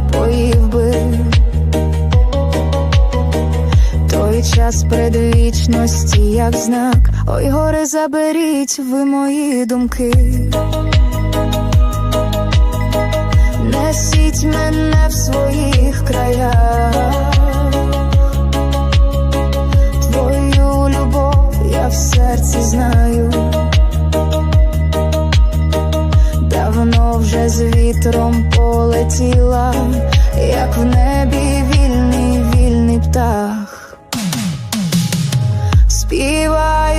напоїв би. Той час предвічності, як знак, ой, горе заберіть ви мої думки. Несіть мене в своїх краях, твою любов я в серці знаю. Вітром полетіла, як в небі вільний, вільний птах. Співаю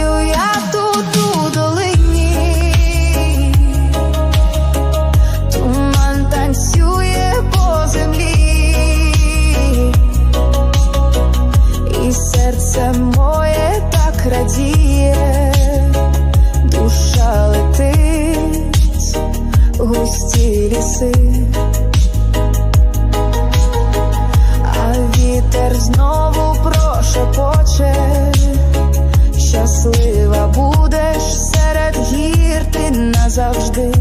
густі. А вітер знову прошепоче, щаслива будеш серед гір ти назавжди.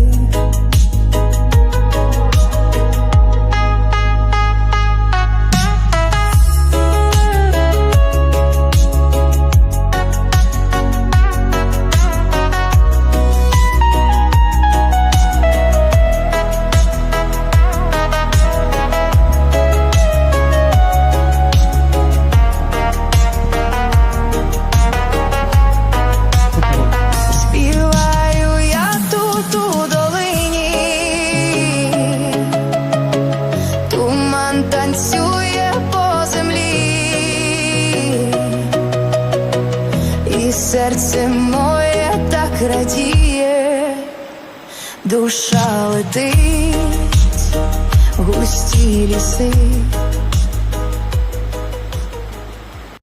І серце моє так радіє, душа летить густі ліси.